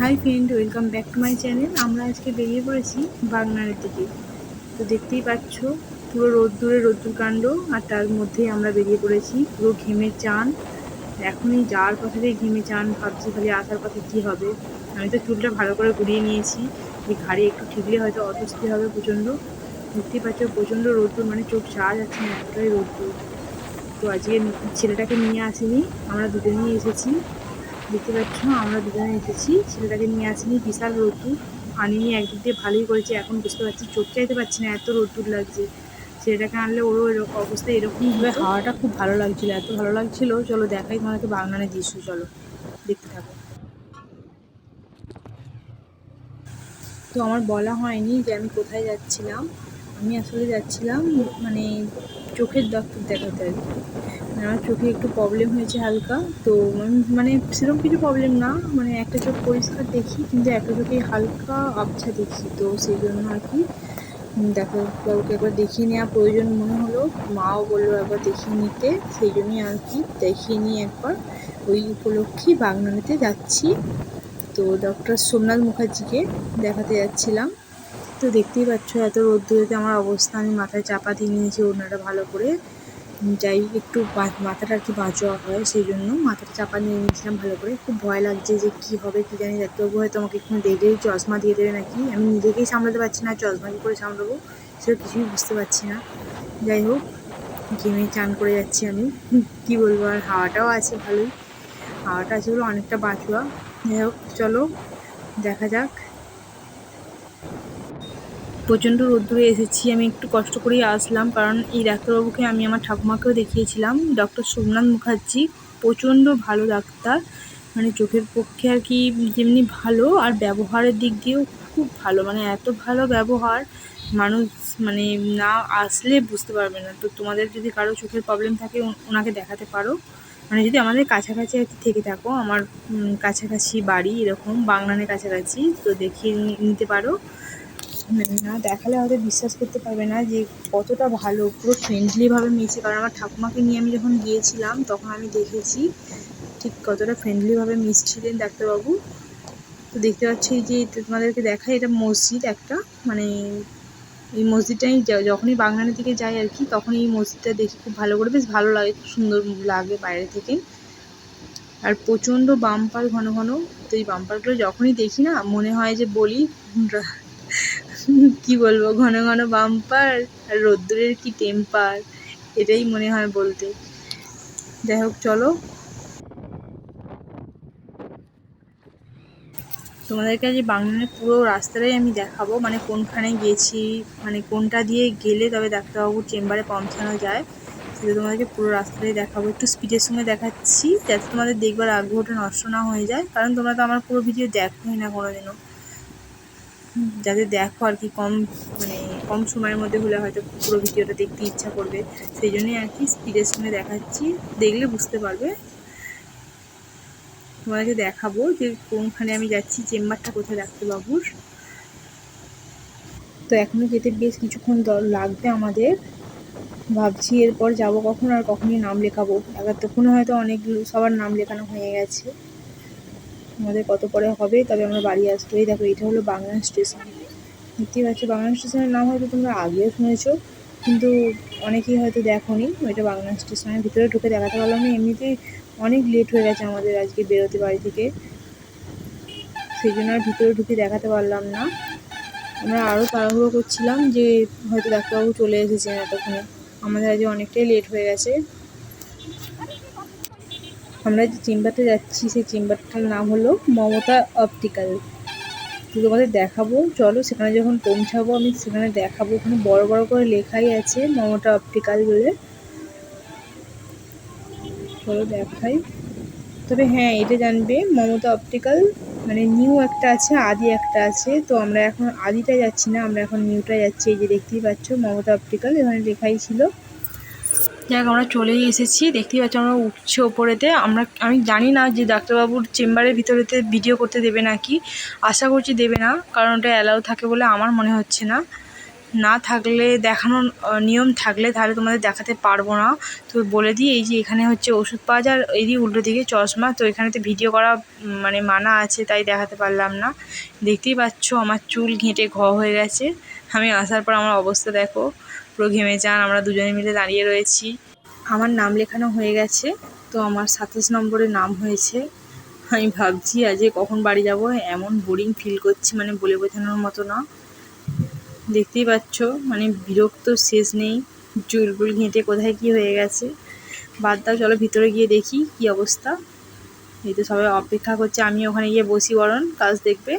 Hi friend welcome back to my channel আমরা আজকে বেরিয়ে পড়েছি বাগনানের দিকে। তো দেখতেই পাচ্ছ, পুরো রোদ্দুরে রোদ্দুর কাণ্ড, আর তার মধ্যেই আমরা বেরিয়ে পড়েছি পুরো ঘেমে চান। এখনই যাওয়ার পথেই ঘেমে চান, ভাবছি খালি আসার পথে কী হবে? আমি তো চুলটা ভালো করে ঘুরিয়ে নিয়েছি। যে ঘাড়ে একটু ঠিকলে হয়তো অস্বস্তি হবে প্রচণ্ড। দেখতেই পাচ্ছ, প্রচণ্ড রোদ্দুর মানে চোখ চাওয়া যাচ্ছে না, এতটাই রোদ্দুর। তো আজকে ছেলেটাকে নিয়ে আসিনি, আমরা দুজনেই এসেছি। দেখতে পাচ্ছ আমরা দুজনে এসেছি। ছেলেটাকে নিয়ে আসিনি বিশাল রোদ্দুর। আনিনি একদিক দিয়ে ভালোই করেছে এখন বুঝতে পারছি চোখ চাইতে পারছি না এত রোদ্দুর লাগছে। ছেলেটাকে আনলে ওরও এরকম অবস্থা এরকমই হবে হাওয়াটা খুব ভালো লাগছিল এত ভালো লাগছিল চলো দেখাই তোমাকে বাগনানে দৃশ্য চলো দেখতে থাকো। তো আমার বলা হয়নি যে আমি কোথায় যাচ্ছিলাম। আমি আসলে যাচ্ছিলাম মানে চোখের ডাক্তার দেখাতে আর কি। আমার চোখে একটু প্রবলেম হয়েছে হালকা। তো মানে সেরকম কিছু প্রবলেম না। মানে একটা চোখ পরিষ্কার দেখি, কিন্তু একটা চোখে হালকা আবছা দেখি। তো সেই জন্য আর কি ডাক্তারবাবুকে একবার দেখিয়ে নেওয়া প্রয়োজন মনে হলো। মাও বলল একবার দেখিয়ে নিতে। সেই জন্যই আর কি দেখিয়ে নিয়ে একবার ওই উপলক্ষে বাগনানিতে যাচ্ছি। তো ডক্টর সোমনাথ মুখার্জিকে দেখাতে যাচ্ছিলাম। তো দেখতেই পাচ্ছ এত রোদ্দুরেতে আমার অবস্থা। আমি মাথায় চাপা দিয়ে নিয়েছি ওড়নাটা ভালো করে। যাই একটু মাথাটা আর কি বাঁচোয়া হয়, সেই জন্য মাথাটা চাপা নিয়ে নিয়েছিলাম ভালো করে। খুব ভয় লাগছে যে কি হবে, কি জানি, ডাক্তারবাবু হয়তো আমাকে একটু দেখলেই চশমা দিয়ে দেবে নাকি? আমি নিজেকেই সামলাতে পারছি না, চশমা কী করে সামলাবো? সেটা কিছুই বুঝতে পারছি না। যাই হোক, ঘেমে চান করে যাচ্ছি আমি। কি বলব, আর হাওয়াটাও আছে ভালোই। হাওয়াটা আছে বলে অনেকটা বাঁচুয়া যাই হোক, চলো, দেখা যাক। প্রচণ্ড রোদ্দুরে এসেছি, আমি একটু কষ্ট করেই আসলাম কারণ এই ডাক্তারবাবুকে আমি আমার ঠাকুমাকেও দেখিয়েছিলাম, ডক্টর সোমনাথ মুখার্জি। প্রচণ্ড ভালো ডাক্তার মানে চোখের পক্ষে আর কি যেমনি ভালো আর ব্যবহারের দিক দিয়েও খুব ভালো মানে এত ভালো ব্যবহার মানুষ মানে না আসলে বুঝতে পারবে না। তো তোমাদের যদি কারও চোখের প্রবলেম থাকে ওনাকে দেখাতে পারো। মানে যদি আমাদের কাছাকাছি আর থেকে থাকো, আমার কাছাকাছি বাড়ি এরকম বাংলানের কাছাকাছি, তো দেখিয়ে নিতে পারো। না দেখালে হয়তো বিশ্বাস করতে পারবে না যে কতটা ভালো, পুরো ফ্রেন্ডলিভাবে মিশে কারণ আমার ঠাকুমাকে নিয়ে আমি যখন গিয়েছিলাম, তখন আমি দেখেছি ঠিক কতটা ফ্রেন্ডলিভাবে মিশছিলেন ডাক্তারবাবু। তো দেখতে পাচ্ছি যে তোমাদেরকে দেখাই, এটা মসজিদ একটা। মানে এই মসজিদটাই যখনই বাগনানের দিকে যাই আর কি তখন এই মসজিদটা দেখি খুব ভালো করে, বেশ ভালো লাগে, খুব সুন্দর লাগে বাইরে থেকে। আর প্রচণ্ড বাম্পার ঘন ঘন। তো এই বাম্পারগুলো যখনই দেখি না, মনে হয় যে বলি কি বলব, ঘন ঘন বাম্পার আর রোদ্দুরের কি টেম্পার, এটাই মনে হয় বলতে। যাই হোক, চলো। তোমাদেরকে আজ বাংলার পুরো রাস্তাটাই আমি দেখাবো মানে কোনখানে গেছি মানে কোনটা দিয়ে গেলে তবে ডাক্তারবাবুর চেম্বারে পৌঁছানো যায়। সেটা তোমাদেরকে পুরো রাস্তাটাই দেখাবো। একটু স্পিডের সঙ্গে দেখাচ্ছি, যাতে তোমাদের দেখবার আগ্রহটা নষ্ট না হয়ে যায়, কারণ তোমরা তো আমার পুরো ভিডিও দেখোই না কোনোদিনও। যাতে দেখো আর কি কম মানে কম সময়ের মধ্যে হলে হয়তো পুরো ভিডিওটা দেখতে ইচ্ছা করবে। সেই জন্যই আর কি স্পিডের সঙ্গে দেখাচ্ছি। দেখলে বুঝতে পারবে। তোমাদেরকে দেখাবো যে কোনখানে আমি যাচ্ছি, চেম্বারটা কোথায় ডাক্তারবাবুর। তো এখনও যেতে বেশ কিছুক্ষণ লাগবে আমাদের। ভাবছি এরপর যাব কখন আর কখনই নাম লেখাবো। এতক্ষণে হয়তো অনেক সবার নাম লেখানো হয়ে গেছে। আমাদের কত পরে হবে, তবে আমরা বাড়ি আসব এই দেখো, এটা হলো বাংলা স্টেশন। দেখতেই পাচ্ছ, বাংলা স্টেশনের নাম হয়তো তোমরা আগেও শুনেছ, কিন্তু অনেকেই হয়তো দেখোনি, ওইটা বাংলা স্টেশনের ভিতরে ঢুকে দেখাতে পারলাম না। এমনিতেই অনেক লেট হয়ে গেছে আমাদের আজকে বেরোতে বাড়ি থেকে। সেই জন্য আর ভিতরে ঢুকে দেখাতে পারলাম না। আমরা আরও তাড়াহুড়ো করছিলাম যে হয়তো ডাক্তারবাবু চলে এসেছেন এতক্ষণে। আমাদের আজকে অনেকটাই লেট হয়ে গেছে। আমরা যে চেম্বারটা যাচ্ছি, সেই চেম্বারটার নাম হলো মমতা অপটিক্যাল। তো তোমাদের দেখাবো। চলো সেখানে যখন পৌঁছাবো, আমি সেখানে দেখাবো। ওখানে বড় বড় করে লেখাই আছে মমতা অপটিক্যাল বলে। চলো দেখাই। তবে হ্যাঁ এটা জানবে মমতা অপটিক্যাল। মানে নিউ একটা আছে, আদি একটা আছে। তো আমরা এখন আদিটা যাচ্ছি না, আমরা এখন নিউটা যাচ্ছি। এই যে দেখতেই পাচ্ছ মমতা অপটিক্যাল, এখানে লেখাই ছিল। যাক, আমরা চলেই এসেছি। দেখতেই পাচ্ছ আমরা উঠছে ওপরেতে। আমরা, আমি জানি না যে ডাক্তারবাবুর চেম্বারের ভিতরেতে ভিডিও করতে দেবে নাকি। আশা করছি দেবে না, কারণ ওটা অ্যালাউ থাকে বলে আমার মনে হচ্ছে না। না থাকলে দেখানোর নিয়ম থাকলে তাহলে তোমাদের দেখাতে পারব না। তো বলে দিই, এই যে এখানে হচ্ছে ওষুধ পাওয়া যায়, আর এই উল্টো দিকে চশমা। তো এখানেতে ভিডিও করা মানে মানা আছে, তাই দেখাতে পারলাম না। দেখতেই পাচ্ছ আমার চুল ঘেঁটে ঘ হয়ে গেছে। আমি আসার পর আমার অবস্থা দেখো। পুরো ঘেমে যান, আমরা দুজনে মিলে দাঁড়িয়ে রয়েছি। আমার নাম লেখানো হয়ে গেছে, তো আমার সাতাশ নম্বরে নাম হয়েছে। আমি ভাবছি আজকে কখন বাড়ি যাব, এমন বোরিং ফিল করছি মানে বলে বোঝানোর মতো না। দেখতেই পাচ্ছ মানে বিরক্ত শেষ নেই চুলগুল ঘেঁটে কোথায় কি হয়ে গেছে। বাদ দাও, চলো ভিতরে গিয়ে দেখি কি অবস্থা। এই তো সবাই অপেক্ষা করছে আমি ওখানে গিয়ে বসি বরণ কাজ দেখবে।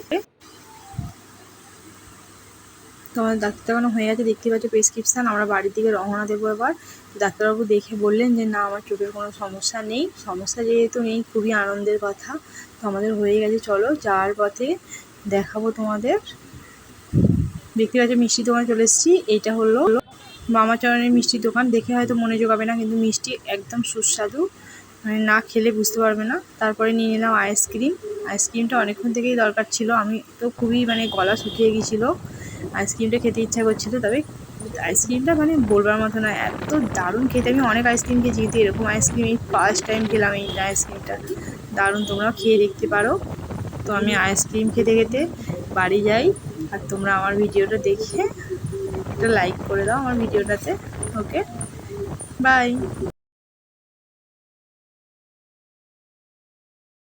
তো আমাদের ডাক্তার দেখানো হয়ে গেছে দেখতে পাচ্ছ প্রেসক্রিপশান আমরা বাড়ির দিকে রওনা দেবো এবার। ডাক্তারবাবু দেখে বললেন যে, না, আমার চোখের কোনো সমস্যা নেই। সমস্যা যেহেতু নেই, খুবই আনন্দের কথা। তো আমাদের হয়ে গেছে, চলো যাওয়ার পথে দেখাবো তোমাদের। দেখতে পাচ্ছ মিষ্টি দোকানে চলে এসেছি। এইটা হলো মামাচরণের মিষ্টির দোকান। দেখে হয়তো মনে জোগাবে না, কিন্তু মিষ্টি একদম সুস্বাদু। মানে না খেলে বুঝতে পারবে না। তারপরে নিয়ে নিলাম আইসক্রিম আইসক্রিমটা অনেকক্ষণ থেকেই দরকার ছিল। আমি তো খুবই মানে গলা শুকিয়ে গিয়েছিল। আইসক্রিমটা খেতে ইচ্ছা করছিল, তবে আইসক্রিমটা মানে বলবার মতো না, এত দারুণ খেতে। আমি অনেক আইসক্রিম খেয়েছি, কিন্তু এরকম আইসক্রিম, এই ফার্স্ট টাইম খেলাম এই আইসক্রিমটা। দারুণ, তোমরাও খেয়ে দেখতে পারো। তো আমি আইসক্রিম খেতে খেতে বাড়ি যাই, আর তোমরা আমার ভিডিওটা দেখে একটা লাইক করে দাও আমার ভিডিওটাতে ওকে বাই